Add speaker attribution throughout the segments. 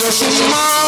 Speaker 1: Yoshiman.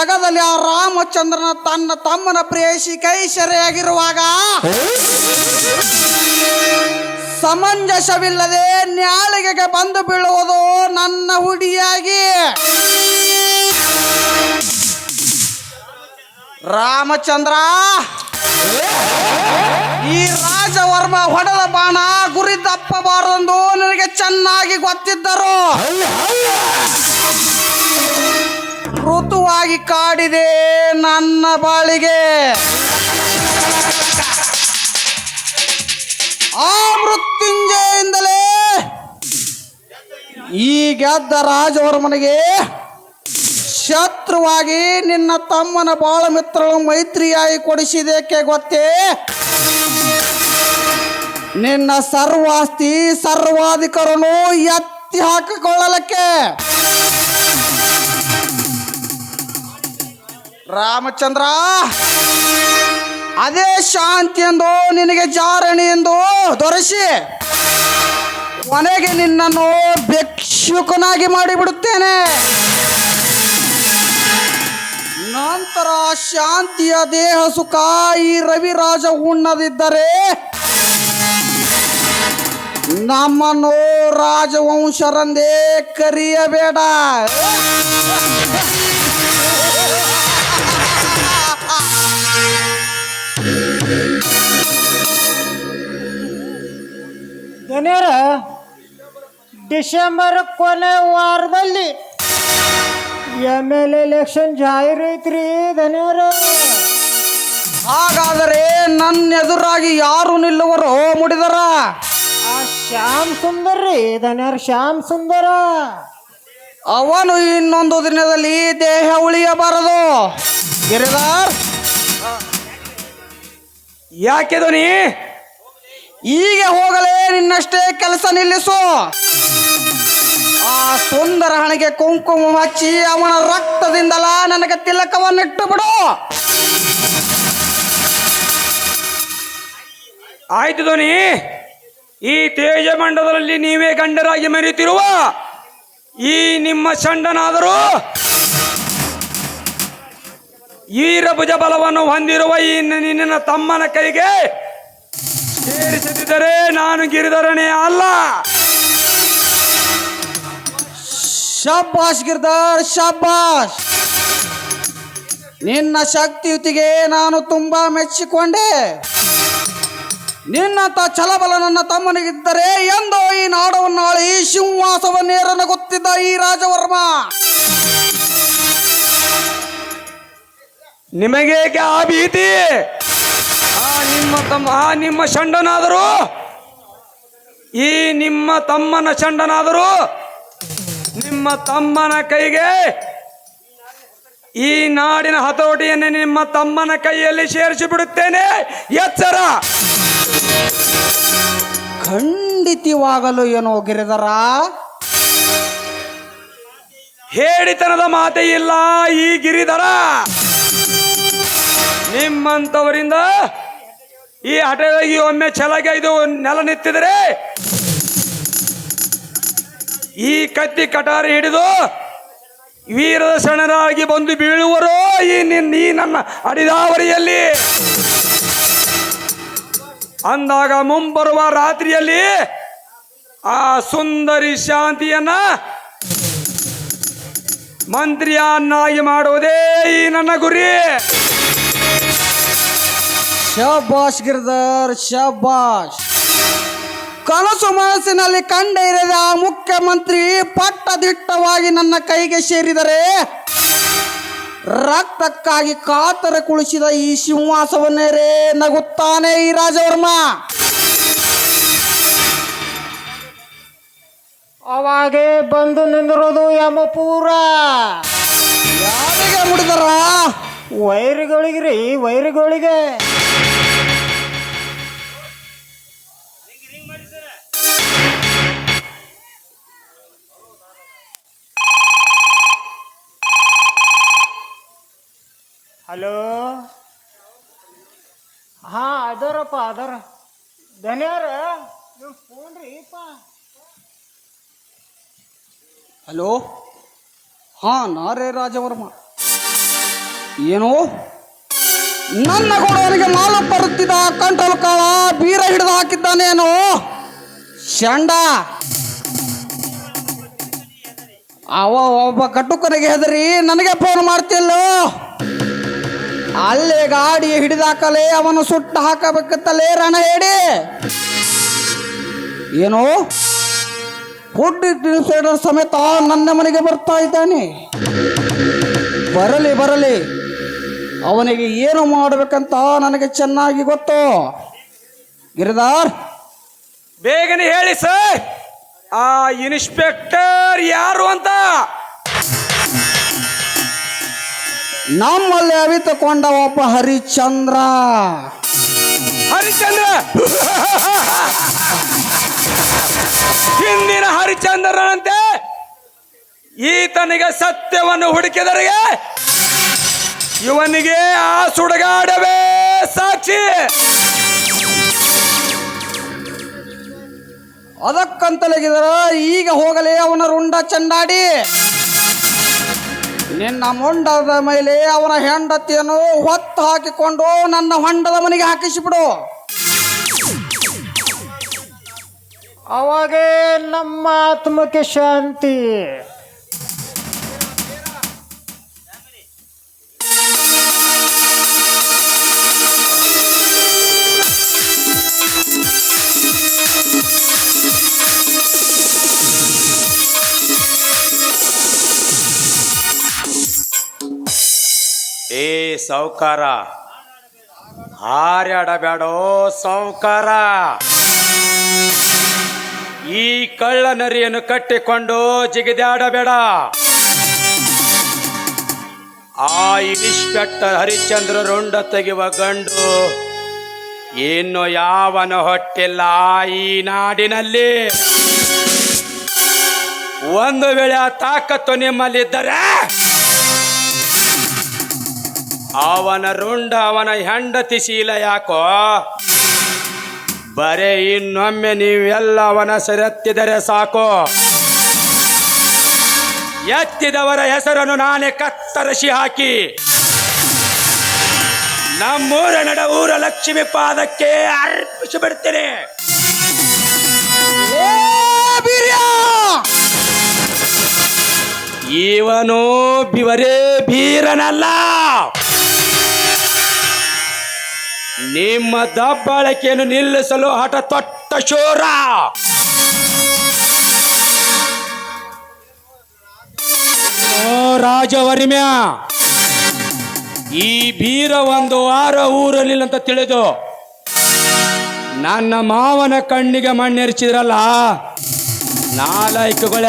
Speaker 1: ಜಗದಲ್ಲಿ ಆ ರಾಮಚಂದ್ರನ ತನ್ನ ತಮ್ಮನ ಪ್ರೇಯಸಿ ಕೈಸರೆಯಾಗಿರುವಾಗ ಸಮಂಜಸವಿಲ್ಲದೆ ನ್ಯಾಳಿಗೆಗೆ ಬಂದು ಬೀಳುವುದು ನನ್ನ ಹುಡಿಯಾಗಿ. ರಾಮಚಂದ್ರ ಈ ರಾಜವರ್ಮ ಹೊಡೆದ ಬಾಣ ಗುರಿ ತಪ್ಪಬಾರದೆಂದು ನನಗೆ ಚೆನ್ನಾಗಿ ಗೊತ್ತಿದ್ದರು. ಋತುವಾಗಿ ಕಾಡಿದೆ ನನ್ನ ಬಾಳಿಗೆ. ಆ ಮೃತ್ಯುಂಜಯಿಂದಲೇ ಈ ಗೆದ್ದ ರಾಜವರ್ಮನಿಗೆ ಶತ್ರುವಾಗಿ ನಿನ್ನ ತಮ್ಮನ ಬಾಳ ಮಿತ್ರಳು ಮೈತ್ರಿಯಾಗಿ ಕೊಡಿಸಿದಕ್ಕೆ ಗೊತ್ತೇ? ನಿನ್ನ ಸರ್ವಾಸ್ತಿ ಸರ್ವಾಧಿಕಾರನು ಎತ್ತಿ ಹಾಕಿಕೊಳ್ಳಲಕ್ಕೆ. ರಾಮಚಂದ್ರ! ಅದೇ ಶಾಂತಿ ಎಂದು ನಿನಗೆ ಜಾರಣಿ ಎಂದು ದೊರೆಸಿ ಕೊನೆಗೆ ನಿನ್ನನ್ನು ಭಿಕ್ಷುಕನಾಗಿ ಮಾಡಿಬಿಡುತ್ತೇನೆ. ನಂತರ ಶಾಂತಿಯ ದೇಹ ಸುಖ ಈ ರವಿರಾಜ ಉಣ್ಣದಿದ್ದರೆ ನಮ್ಮನ್ನು ರಾಜವಂಶರಂದೇ ಕರೆಯಬೇಡ.
Speaker 2: ಧನ್ಯರ ಡಿಸೆಂಬರ್ ಕೊನೆ ವಾರದಲ್ಲಿ ಎಂ ಎಲ್ ಎಲೆಕ್ಷನ್ ಜಾಹೀರ್ ಐತ್ರಿ ಧನ್ಯರ
Speaker 1: ಹಾಗಾದರೆ ನನ್ನ ಎದುರಾಗಿ ಯಾರು ನಿಲ್ಲುವರೋ? ಮುಡಿದರ.
Speaker 2: ಆ ಶ್ಯಾಮ್ ಸುಂದರ್ ರೀ ಧನ್ಯರ ಶ್ಯಾಮ್ ಸುಂದರ.
Speaker 1: ಅವನು ಇನ್ನೊಂದು ದಿನದಲ್ಲಿ ದೇಹ ಉಳಿಯಬಾರದು. ಗಿರಿದಾರ್
Speaker 3: ಯಾಕೆ ಧ್ವನಿ?
Speaker 1: ಈಗ ಹೋಗಲೇ ನಿನ್ನಷ್ಟೇ ಕೆಲಸ ನಿಲ್ಲಿಸು. ಆ ಸುಂದರ ಹಣೆಗೆ ಕುಂಕುಮ ಹಚ್ಚಿ ಅವನ ರಕ್ತದಿಂದಲ ನನಗೆ ತಿಲಕವನ್ನಿಟ್ಟು ಬಿಡು
Speaker 3: ಆಯ್ತು ಧ್ವನಿ. ಈ ತೇಜಮಂಡಲದಲ್ಲಿ ನೀವೇ ಗಂಡರಾಗಿ ಮೆರೆಯುತ್ತಿರುವ ಈ ನಿಮ್ಮ ಚಂಡನಾದರೂ
Speaker 4: ಈರಭುಜ ಬಲವನ್ನು ಹೊಂದಿರುವ ಈ ನಿನ್ನ ತಮ್ಮನ ಕೈಗೆ ಸೇರಿಸದಿದ್ದರೆ ನಾನು ಗಿರಿಧರಣೆ ಅಲ್ಲ.
Speaker 1: ಶಬ್ಬಾಷ್ ಗಿರ್ಧಾರ್ ಶಬ್ಬಾಷ್ ನಿನ್ನ ಶಕ್ತಿಯುತಿಗೆ ನಾನು ತುಂಬಾ ಮೆಚ್ಚಿಕೊಂಡೆ. ನಿನ್ನಂತ ಛಲಬಲ ನನ್ನ ತಮ್ಮನಿಗಿದ್ದರೆ ಎಂದು ಈ ನಾಡವನ್ನಾಳಿ ಸಿಂಹಾಸವನ್ನೇರನ ಗೊತ್ತಿದ್ದ ಈ ರಾಜವರ್ಮ.
Speaker 4: ನಿಮಗೇಕೆ ಆ ಭೀತಿ? ನಿಮ್ಮ ತಮ್ಮ, ಆ ನಿಮ್ಮ ಚಂಡನಾದರೂ ಈ ನಿಮ್ಮ ತಮ್ಮನ ಚಂಡನಾದರೂ ನಿಮ್ಮ ತಮ್ಮನ ಕೈಗೆ ಈ ನಾಡಿನ ಹತೋಟಿಯನ್ನು ನಿಮ್ಮ ತಮ್ಮನ ಕೈಯಲ್ಲಿ ಸೇರಿಸಿ ಬಿಡುತ್ತೇನೆ ಎಚ್ಚರ.
Speaker 1: ಖಂಡಿತವಾಗಲು ಏನೋ ಗಿರಿದರ
Speaker 4: ಹೇಳಿತನದ ಮಾತೆ ಇಲ್ಲ ಈ ಗಿರಿದರ ನಿಮ್ಮಂಥವರಿಂದ ಈ ಹಠದಾಗಿ ಒಮ್ಮೆ ಛಲಗೆ ಇದು ನೆಲ ನಿಂತಿದ್ರೆ ಈ ಕತ್ತಿ ಕಟಾರಿ ಹಿಡಿದು ವೀರದ ಸಣರಾಗಿ ಬಂದು ಬೀಳುವರೋ ಈ ನಿನ್ನ ಈ ನನ್ನ ಅಡಿದಾವರಿಯಲ್ಲಿ. ಅಂದಾಗ ಮುಂಬರುವ ರಾತ್ರಿಯಲ್ಲಿ ಆ ಸುಂದರಿ ಶಾಂತಿಯನ್ನ ಮಂತ್ರಿಯನ್ನಾಗಿ ಮಾಡುವುದೇ ಈ ನನ್ನ ಗುರಿ.
Speaker 1: ಶಬಾಷ್ ಗಿರ್ಧರ್ ಶಬಾಷ್. ಕನಸು ಮನಸ್ಸಿನಲ್ಲಿ ಕಂಡಿರದ ಮುಖ್ಯಮಂತ್ರಿ ಪಟ್ಟದಿಟ್ಟವಾಗಿ ನನ್ನ ಕೈಗೆ ಸೇರಿದರೆ ರಕ್ತಕ್ಕಾಗಿ ಕಾತರ ಕುಳಿಸಿದ ಈ ಸಿಂಹಾಸವನ್ನೇರೇ ನಗುತ್ತಾನೆ ಈ ರಾಜವರ್ಮ.
Speaker 2: ಅವಾಗೆ ಬಂದು ನಿಂದಿರೋದು ಯಮಪೂರ.
Speaker 1: ಯಾರಿಗೆ ಮುಡಿದಾರ?
Speaker 2: ವೈರುಗಳಿಗೆ ರೀ ವೈರಿಗಳಿಗೆ. ಅದರಪ್ಪ ಅದರ ಧನ್ಯಾರ, ನಿಮ್ ಫೋನ್ ರೀಪ
Speaker 1: ಹಲೋ? ಹಾ, ನಾರೇ ರಾಜವರ್ಮ. ಏನು? ನನ್ನ ಗೋಡವನಿಗೆ ಮಾಲ ಬರುತ್ತಿದ್ದ ಕಂಟ್ರೋಲ್ ಕಾಳ ಬೀರ ಹಿಡಿದು ಹಾಕಿದ್ದಾನೇನು ಶಂಡ. ಅವ ಒಬ್ಬ ಕಟುಕನಿಗೆ ಹೆದರಿ ನನಗೆ ಫೋನ್ ಮಾಡ್ತಿಲ್ಲೋ ಅಲ್ಲೇ ಗಾಡಿ ಹಿಡಿದಾಕಲೇ ಅವನು ಸುಟ್ಟು ಹಾಕಬೇಕತ್ತಲೇ ರಣ ಹೇಳಿ. ಏನು? ಫುಡ್ ಇನ್ಸ್ಪೆಕ್ಟರ್ ಸಮೇತ ನನ್ನ ಮನೆಗೆ ಬರ್ತಾ ಇದ್ದಾನೆ. ಬರಲಿ ಬರಲಿ. ಅವನಿಗೆ ಏನು ಮಾಡಬೇಕಂತ ನನಗೆ ಚೆನ್ನಾಗಿ ಗೊತ್ತು. ಗಿರಿದಾರ್
Speaker 4: ಬೇಗನೆ ಹೇಳಿ ಸರ್. ಆ ಇನ್ಸ್ಪೆಕ್ಟರ್ ಯಾರು ಅಂತ?
Speaker 1: ನಮ್ಮಲ್ಲಿ ಅವಿತುಕೊಂಡ ಒಬ್ಬ ಹರಿಶ್ಚಂದ್ರ.
Speaker 4: ಹರಿಶ್ಚಂದ್ರ! ಹಿಂದಿನ ಹರಿಶ್ಚಂದ್ರನಂತೆ ಈತನಿಗೆ ಸತ್ಯವನ್ನು ಹುಡುಕಿದರಿಗೆ ಇವನಿಗೆ ಆ ಸುಡಗಾಡವೇ ಸಾಕ್ಷಿ.
Speaker 1: ಅದಕ್ಕಂತಲಗಿದರ ಈಗ ಹೋಗಲೇ ಅವನ ರುಂಡ ಚಂಡಾಡಿ. ನಿನ್ನ ಮುಂಡದ ಮೇಲೆ ಅವನ ಹೆಂಡತಿಯನ್ನು ಹೊತ್ತು ಹಾಕಿಕೊಂಡು ನನ್ನ ಹೊಂಡದ ಮನೆಗೆ ಹಾಕಿಸಿಬಿಡು
Speaker 2: ಅವಾಗೇ ನಮ್ಮ ಆತ್ಮಕ್ಕೆ ಶಾಂತಿ.
Speaker 4: ಸಾವುಕಾರ. ಹಾರಾಡಬೇಡೋ ಸಾವುಕಾರ. ಈ ಕಳ್ಳ ನರಿಯನ್ನು ಕಟ್ಟಿಕೊಂಡು ಜಿಗಿದಾಡಬೇಡ. ಆ ಇನ್ಸ್ಪೆಕ್ಟರ್ ಹರಿಶ್ಚಂದ್ರ ರುಂಡ ತೆಗೆಯುವ ಗಂಡು ಇನ್ನು ಯಾವನ ಹೊಟ್ಟಿಲ್ಲ ಈ ನಾಡಿನಲ್ಲಿ. ಒಂದು ವೇಳೆ ತಾಕತ್ತು ನಿಮ್ಮಲ್ಲಿದ್ದರೆ ಅವನ ರುಂಡ ಅವನ ಹೆಂಡತಿ ಶೀಲ ಯಾಕೋ? ಬರೇ ಇನ್ನೊಮ್ಮೆ ನೀವೆಲ್ಲ ಅವನ ಸೆರೆತ್ತಿದರೆ ಸಾಕೋ? ಎತ್ತಿದವರ ಹೆಸರನ್ನು ನಾನೇ ಕತ್ತರಿಸಿ ಹಾಕಿ.
Speaker 3: ನಮ್ಮೂರ ನಡ ಊರ ಲಕ್ಷ್ಮಿ ಪಾದಕ್ಕೆ ಅರ್ಪಿಸಿ ಬಿಡ್ತೀನಿ. ಇವನು ಬಿವರೇ ಬೀರನಲ್ಲ. ನಿಮ್ಮ ಬಳಕೆಯನ್ನು ನಿಲ್ಲಿಸಲು ಹಠ ತೊಟ್ಟ ಶೋರ. ಓ ರಾಜವರ್ಮ್ಯ, ಈ ಬೀರ ಒಂದು ವಾರ ಊರಲಿಲ್ಲ ಅಂತ ತಿಳಿದು ನನ್ನ ಮಾವನ ಕಣ್ಣಿಗೆ ಮಣ್ಣೆರಿಸಿದ್ರಲ್ಲ ನಾಲ್ಕುಗಳ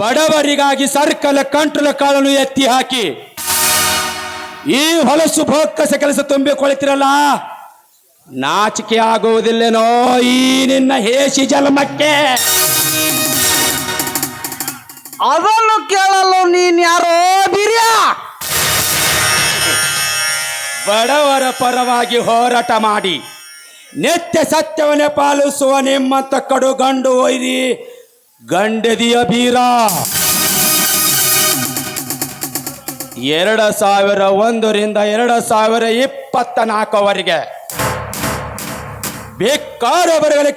Speaker 3: ಬಡವರಿಗಾಗಿ ಸರ್ಕಲ್ ಕಂಟ್ರೋಲ್ ಕಾಳನ್ನು ಎತ್ತಿ ಹಾಕಿ ಈ ಹೊಲಸು ಭೋಕ್ಕಸ ಕೆಲಸ ತುಂಬಿಕೊಳ್ತಿರಲ್ಲ ನಾಚಿಕೆ ಆಗುವುದಿಲ್ಲೇನೋ ಈ ನಿನ್ನ ಹೇಸಿ ಜನ್ಮಕ್ಕೆ.
Speaker 1: ಅದನ್ನು ಕೇಳಲು ನೀನ್ ಯಾರೋ ಬಿರಿಯ?
Speaker 3: ಬಡವರ ಪರವಾಗಿ ಹೋರಾಟ ಮಾಡಿ. ನಿತ್ಯ ಸತ್ಯವನ್ನೇ ಪಾಲಿಸುವ ನಿಮ್ಮಂತ ಕಡು ಗಂಡು ಒಯ್ರಿ ಗಂಡದಿಯ ಬೀರ. ಎರಡು ಸಾವಿರ ಒಂದರಿಂದ ಎರಡು ಸಾವಿರ ಇಪ್ಪತ್ತ ನಾಲ್ಕವರೆಗೆ ಬೇಕಾದ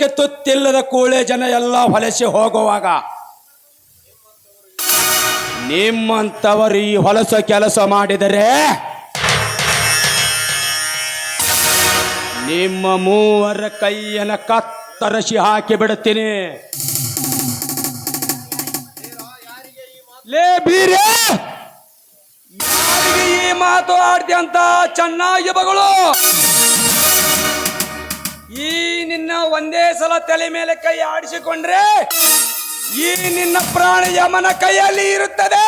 Speaker 3: ತುತ್ತಿಲ್ಲದ ಕೂಳೆ ಜನ ಎಲ್ಲ ಹೊಲಸಿ ಹೋಗುವಾಗ ನಿಮ್ಮಂಥವರು ಈ ಹೊಲಸ ಕೆಲಸ ಮಾಡಿದರೆ ನಿಮ್ಮ ಮೂವರ ಕೈಯನ್ನು ಕತ್ತರಿಸಿ ಹಾಕಿ ಬಿಡುತ್ತೀನಿ ಲೇ ಬೀರೆ! ಈ ಮಾತು ಆಡ್ತಿ ಅಂತ ಚೆನ್ನಾಗಿ ಬಗಳು. ಈ ನಿನ್ನ ಒಂದೇ ಸಲ ತಲೆ ಮೇಲೆ ಕೈ ಆಡಿಸಿಕೊಂಡ್ರೆ ಈ ನಿನ್ನ ಪ್ರಾಣ ಯಮನ ಕೈಯಲ್ಲಿ ಇರುತ್ತದೆ.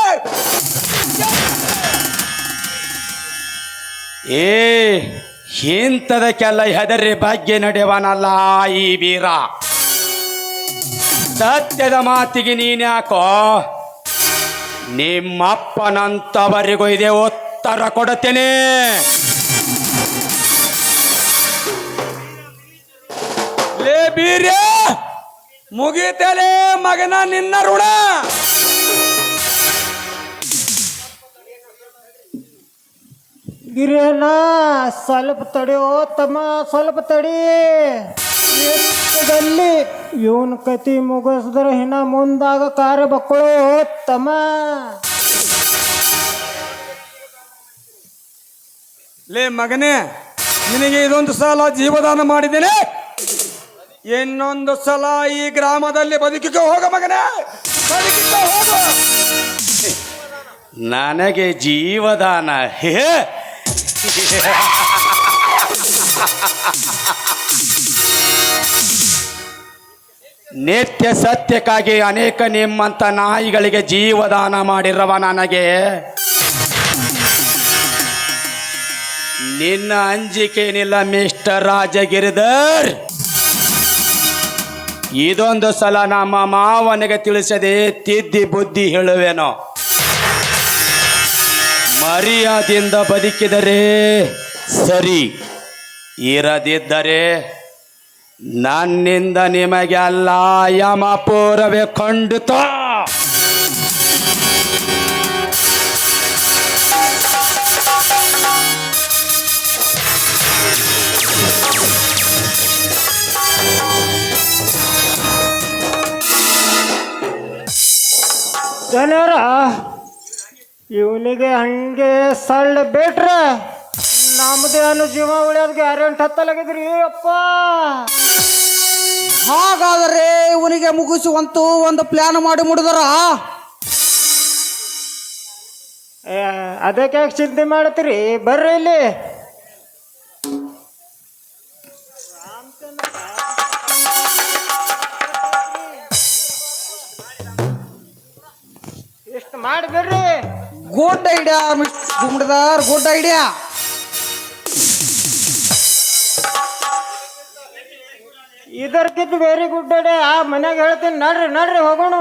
Speaker 3: ಏ ಇಂಥದಕ್ಕೆಲ್ಲ ಹೆದರಿ ಭಾಗ್ಯ ನಡೆಯವನಲ್ಲ ಈ ವೀರ. ಸತ್ಯದ ಮಾತಿಗೆ ನೀನ್ಯಾಕೋ? ನಿಮ್ಮಪ್ಪನಂತವರಿಗೂ ಇದೆ ಉತ್ತರ ಕೊಡುತ್ತೇನೆ. ಲೇ ಬೀರ್ಯ, ಮುಗಿತಲೇ ಮಗನ ನಿನ್ನ ಋಣ.
Speaker 2: ಗಿರಿಯಣ್ಣ, ಸ್ವಲ್ಪ ತಡೆಯೋ ತಮ್ಮ, ಸ್ವಲ್ಪ ತಡಿ. ಇವನ್ ಕತಿ ಮುಗಿಸಿದ್ರೆ ಇನ್ನ ಮುಂದಾಗ ಕಾರ ಬಕ್ಕಳು ತಮ್ಮ
Speaker 3: ಲೇ ಮಗನೇ ನಿನಗೆ ಇದೊಂದು ಸಲ ಜೀವದಾನ ಮಾಡಿದ್ದೇನೆ. ಇನ್ನೊಂದು ಸಲ ಈ ಗ್ರಾಮದಲ್ಲಿ ಬದುಕಿಗೆ ಹೋಗ ಮಗನೇ. ಬದುಕಿಗೆ ಹೋಗು. ನನಗೆ ಜೀವದಾನ ಹೇ. ನಿತ್ಯ ಸತ್ಯಕ್ಕಾಗಿ ಅನೇಕ ನಿಮ್ಮಂತ ನಾಯಿಗಳಿಗೆ ಜೀವದಾನ ಮಾಡಿರವ ನನಗೆ. ನಿನ್ನ ಅಂಜಿಕೆನಿಲ್ಲ ಮಿಸ್ಟರ್ ರಾಜಗಿರಿಧರ್. ಇದೊಂದು ಸಲ ನಮ್ಮ ಮಾವನಿಗೆ ತಿಳಿಸದೆ ತಿದ್ದಿ ಬುದ್ಧಿ ಹೇಳುವೆನೋ. ಮರ್ಯಾದಿಂದ ಬದುಕಿದರೆ ಸರಿ, ಇರದಿದ್ದರೆ ನನ್ನಿಂದ ನಿಮಗೆಲ್ಲ ಯಮ ಪೂರವೇ ಕಂಡಿತ.
Speaker 2: ಜನರ, ಇವನಿಗೆ ಹಂಗೆ ಸಳ್ಳ ಬಿಟ್ರೆ ನಮ್ದೇನು ಜೀವ ಉಳಿಯೋದು ಗ್ಯಾರಂಟಿ ಹತ್ತಲಾಗಿದ್ರಿ ಅಪ್ಪ
Speaker 1: ಹಾಗಾದರೆ ಇವನಿಗೆ ಮುಗಿಸುವಂತೂ ಒಂದು ಪ್ಲಾನ್ ಮಾಡಿ ಮುಡಿದರ?
Speaker 2: ಅದಕ್ಕೆ ಯಾಕೆ ಚಿಂತೆ ಮಾಡ್ತೀರಿ? ಬರ್ರಿ ಇಲ್ಲಿ. ಇಷ್ಟು ಮಾಡಿ ಬರ್ರಿ.
Speaker 1: Good idea miss Gumdadar good idea
Speaker 2: ಇದರ್ಕಿದ್ದು very good ಅಡೆ ಆ ಮನ್ಯಾಗ ಹೇಳ್ತೀನಿ ನಡ್ರಿ ನಡ್ರಿ ಹೋಗೋಣ.